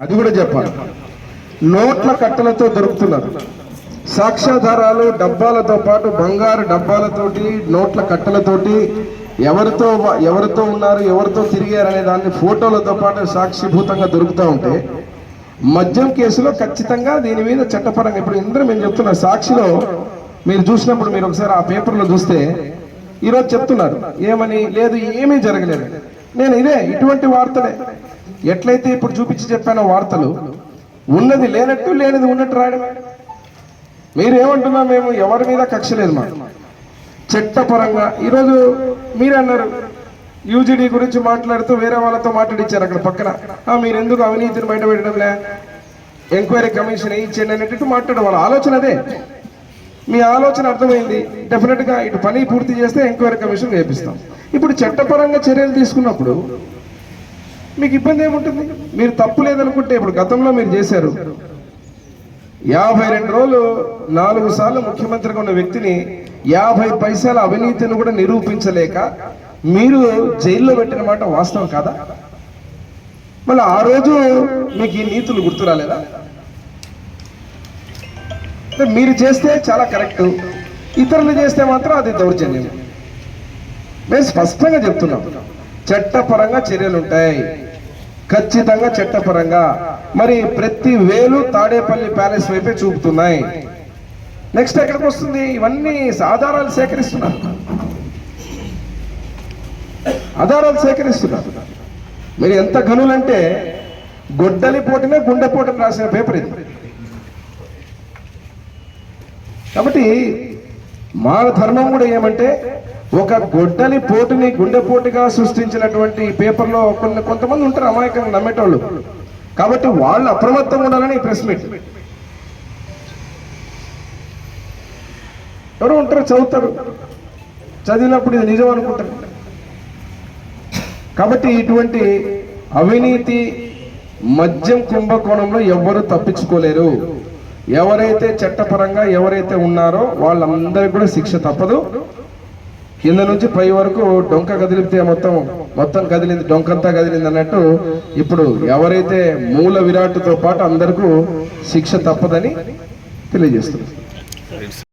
అది కూడా చెప్పాలి. నోట్ల కట్టలతో దొరుకుతున్నారు. సాక్ష్యాధారాలు డబ్బాలతో పాటు బంగారు డబ్బాలతోటి నోట్ల కట్టలతోటి ఎవరితో ఎవరితో ఉన్నారు ఎవరితో తిరిగారు అనే దాన్ని ఫోటోలతో పాటు సాక్షిభూతంగా దొరుకుతూ ఉంటే మద్యం కేసులో ఖచ్చితంగా దీని మీద చట్టపరంగా ఇప్పుడు ఇందరూ మేము చెప్తున్నా సాక్షిలో మీరు చూసినప్పుడు మీరు ఒకసారి ఆ పేపర్లో చూస్తే ఈరోజు చెప్తున్నారు ఏమని లేదు ఏమీ జరగలేదు. నేను ఇదే ఇటువంటి వార్తలే. ఎట్లయితే ఇప్పుడు చూపించి చెప్పానో వార్తలు ఉన్నది లేనట్టు లేనిది ఉన్నట్టు రాయడమే మీరేమంటున్నా మేము? ఎవరి మీద కక్ష లేదు మాకు. చట్టపరంగా ఈరోజు మీరు అన్నారు. యూజీడీ గురించి మాట్లాడుతూ వేరే వాళ్ళతో మాట్లాడిచ్చారు అక్కడ పక్కన. మీరు ఎందుకు అవినీతిని బయటపెట్టడంలే? ఎంక్వైరీ కమిషన్ ఇచ్చేయండి అనేటట్టు మాట్లాడే వాళ్ళ ఆలోచన అదే. మీ ఆలోచన అర్థమైంది. డెఫినెట్గా ఇటు పని పూర్తి చేస్తే ఎంక్వైరీ కమిషన్ వేపిస్తాం. ఇప్పుడు చట్టపరంగా చర్యలు తీసుకున్నప్పుడు మీకు ఇబ్బంది ఏముంటుంది? మీరు తప్పు లేదనుకుంటే ఇప్పుడు గతంలో మీరు చేశారు. యాభై రెండు రోజులు నాలుగు సార్లు ముఖ్యమంత్రిగా ఉన్న వ్యక్తిని యాభై పైసల అవినీతిని కూడా నిరూపించలేక మీరు జైల్లో పెట్టిన మాట వాస్తవం కాదా? మళ్ళీ ఆ రోజు మీకు ఈ నీతులు గుర్తు రాలేదా? మీరు చేస్తే చాలా కరెక్ట్ ఇతరులు చేస్తే మాత్రం అది దౌర్జన్యం. మేము స్పష్టంగా చెప్తున్నాం. చట్టపరంగా చర్యలు ఉంటాయి ఖచ్చితంగా చట్టపరంగా. మరి ప్రతి వేలు తాడేపల్లి ప్యాలెస్ వైపే చూపుతున్నాయి. నెక్స్ట్ ఎక్కడికి వస్తుంది? ఇవన్నీ ఆధారాలు సేకరిస్తున్నారు. ఆధారాలు సేకరిస్తున్నారు. మీరు ఎంత గనులంటే గొడ్డలి పోటీనే గుండె రాసిన పేపర్ ఇది. కాబట్టి మా ధర్మం కూడా ఏమంటే ఒక గొడ్డలి పోటుని గుండెపోటుగా సృష్టించినటువంటి పేపర్లో కొన్ని కొంతమంది ఉంటారు అమాయకంగా నమ్మేటోళ్ళు. కాబట్టి వాళ్ళు అప్రమత్తంగా ఉండాలని ప్రెస్ మీట్. ఎవరు ఉంటారు చదువుతారు. చదివినప్పుడు ఇది నిజం అనుకుంటారు. కాబట్టి ఇటువంటి అవినీతి మద్యం కుంభకోణంలో ఎవ్వరు తప్పించుకోలేరు. ఎవరైతే చట్టపరంగా ఎవరైతే ఉన్నారో వాళ్ళందరికీ కూడా శిక్ష తప్పదు. కింద నుంచి పై వరకు డొంక కదిలిపితే మొత్తం మొత్తం కదిలింది డొంకంతా కదిలింది అన్నట్టు ఇప్పుడు ఎవరైతే మూల విరాట్తో పాటు అందరికీ శిక్ష తప్పదని తెలియజేస్తున్నారు